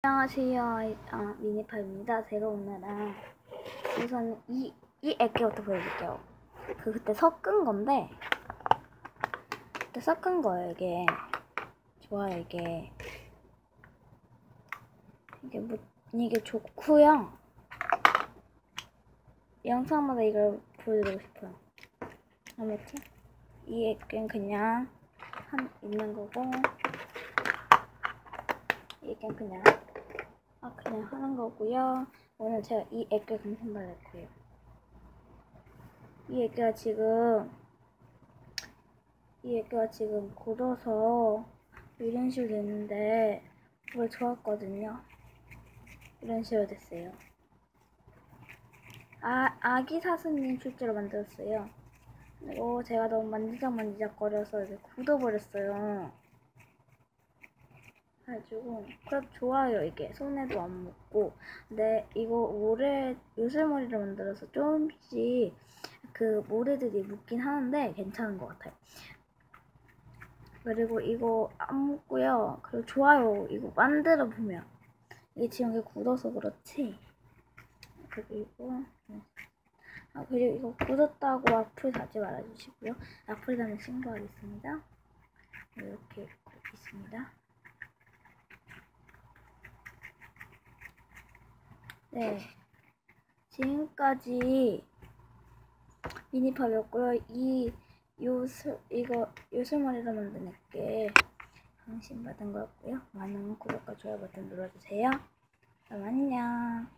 안녕하세요. 아, 미니파입니다. 제가 오늘은 우선 이, 이 액기부터 보여줄게요. 그 그때 섞은 건데, 그때 섞은 거예요, 이게. 좋아요, 이게. 이게 뭐, 이게 좋고요. 영상마다 이걸 보여드리고 싶어요. 아무튼, 이 액기는 그냥 한, 있는 거고, 이게 그냥 아 그냥 하는 거고요. 오늘 제가 이 액을 감상받을 거예요. 이 액가 지금 이 액가 지금 굳어서 이런 식으로 됐는데 그걸 좋았거든요. 이런 식으로 됐어요. 아 아기 사슴님 출제로 만들었어요. 이거 제가 너무 만지작 만지작 거려서 이제 굳어버렸어요. 가지고 그래도 좋아요 이게. 손에도 안 묻고. 근데 이거 모래 요술머리를 만들어서 조금씩 그 모래들이 묻긴 하는데 괜찮은 것 같아요. 그리고 이거 안 묻고요. 그리고 좋아요 이거 만들어 보면. 이게 지금 이게 굳어서 그렇지? 그리고 아 그리고 이거 굳었다고 악플 달지 말아주시고요. 악플 달면 신고하겠습니다. 이렇게 있습니다 네. 지금까지 미니팝이었고요. 이 요술 이거 요술머리로 만든 게 강신 받은 거였고요. 많은 구독과 좋아요 버튼 눌러주세요. 그럼 안녕.